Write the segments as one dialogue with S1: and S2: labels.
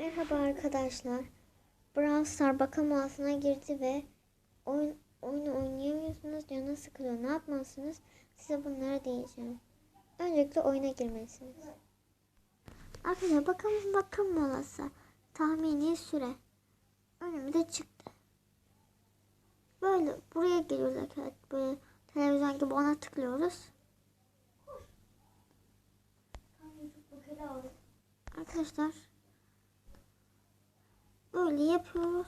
S1: Merhaba arkadaşlar. Brawl Star bakım altına girdi ve oyun oyunu oynayamıyorsunuz. Canı sıkılıyor. Ne yapmalısınız? Size bunları diyeceğim. Öncelikle oyuna girmelisiniz. Arkadaşlar bakım bakım molası. Tahmini süre. Önümde çıktı. Böyle buraya geliyoruz arkadaşlar. Böyle televizyon gibi ona tıklıyoruz. Arkadaşlar böyle yapıyoruz.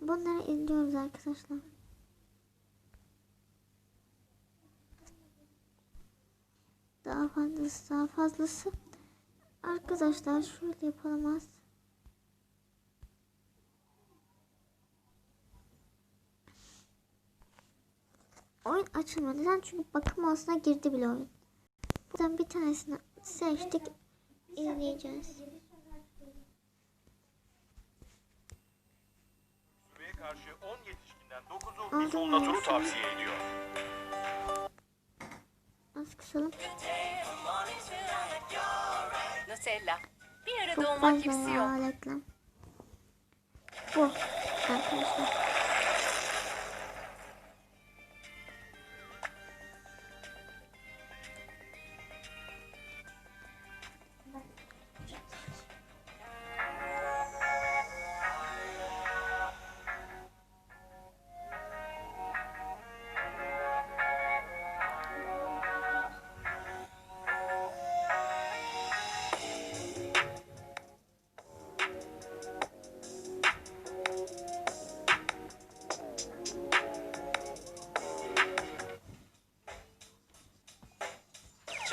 S1: Bunları izliyoruz arkadaşlar. Daha fazlası daha fazlası. Arkadaşlar şöyle yapalım az. Oyun açılmadı. Neden? Çünkü bakım odasına girdi bile oyun. Buradan bir tanesini seçtik. izleyeceğiz.
S2: Karşı 10 yetişkinden 9'u
S1: Aldım
S2: Misol'la turu
S1: ben.
S2: tavsiye ediyor.
S1: Az kısalım.
S3: Nutella. Bir arada
S1: Çok
S3: olmak
S1: fazla ya
S3: yok.
S1: Bu arkadaşlar.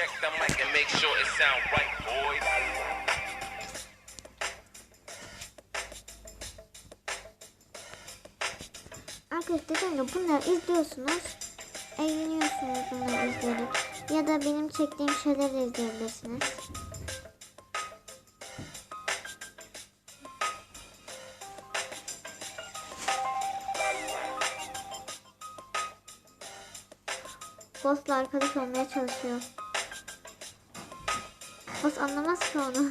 S4: Check the mic and make sure it sound right, boys.
S1: Arkadaşlar dediğim bunları izliyorsunuz. Eğleniyorsunuz bunları izleyerek. Ya da benim çektiğim şeyleri izleyebilirsiniz. Ghost'la arkadaş olmaya çalışıyor. Bas anlamaz ki onu.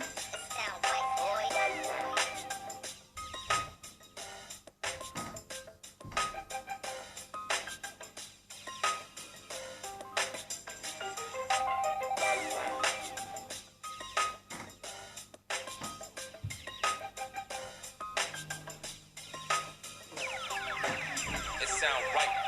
S1: sound right